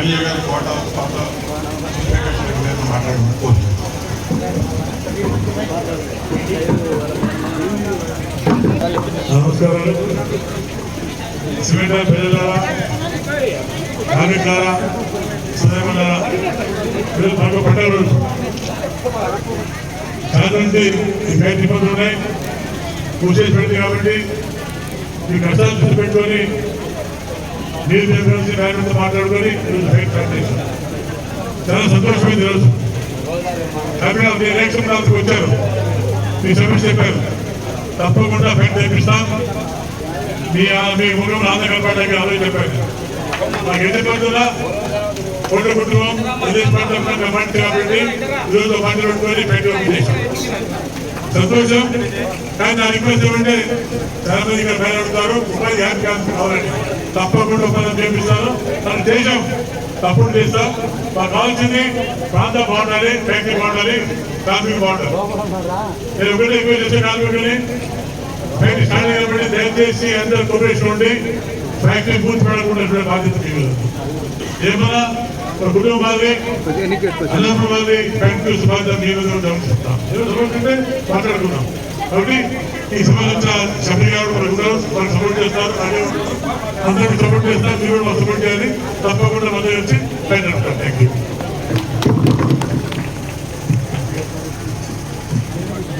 MLA గారి కోట పాత మాట్లాడుకోవచ్చు నమస్కారాలు సిమెంట్ ప్రజలారా కార్మికులారా సదయమలారా వీళ్ళు పండుగ రోజు చాలా మంది ఈ బయట ఇబ్బందులు ఉన్నాయి. కాబట్టి ఈ కష్టాలు చూసి పెట్టుకొని నీరు కలిసి కార్మికులతో మాట్లాడుకొని ఈరోజు బయట స్టార్ట్ చాలా సంతోషమైంది ఈరోజు. హ్యాపీగా మీ ఎలక్షన్ ప్రాంతానికి వచ్చారు. మీ సమస్య చెప్పారు. తప్పకుండా ఫైట్ తెప్పిస్తాం. మీ మీ ముఖం ఆంధ్ర పడడానికి ఆలోచన చెప్పారు. మాకు ఎన్ని పడుతుందా కోట్ల కుటుంబం విదేశ ప్రాంతంలో కాబట్టి ఈరోజు మంది పెట్టుకొని బయట చేశాం సంతోషం. కానీ నా రిక్వెస్ట్ ఏమంటే చాలా మంది ఇక్కడ బయలుదేరుతారు ఉపాధి హ్యాపీ క్యాంప్ కావాలని తప్పకుండా ఉపాధి చేపిస్తాను తను దేశం తప్పుడు చేస్తాం మాకు కావాల్సింది ప్రాంతం బాగుండాలి ఫ్యాక్టరీ బాగుండాలి కార్మికులు బాగుండాలి. నేను ఒకటే రిక్వెస్ట్ చేసే కార్మికుల్ని ఫ్యాక్టరీ స్టార్ట్ అయినప్పుడు దయచేసి అందరూ కోపరేషన్ ఉండి ఫ్యాక్టరీ పూర్తి పడకుండా బాధ్యత ఏమన్నా బాధ్యత మీ మీద గమనిస్తాం ఏమంటే మాట్లాడుకున్నాం కాబట్టి ఈ సభ్యులు గారు మనకు సపోర్ట్ చేస్తారు. అందరికీ సపోర్ట్ చేస్తారు. మీరు కూడా సపోర్ట్ చేయాలి. తప్పకుండా మద్దతు వచ్చి బయట థ్యాంక్ యూ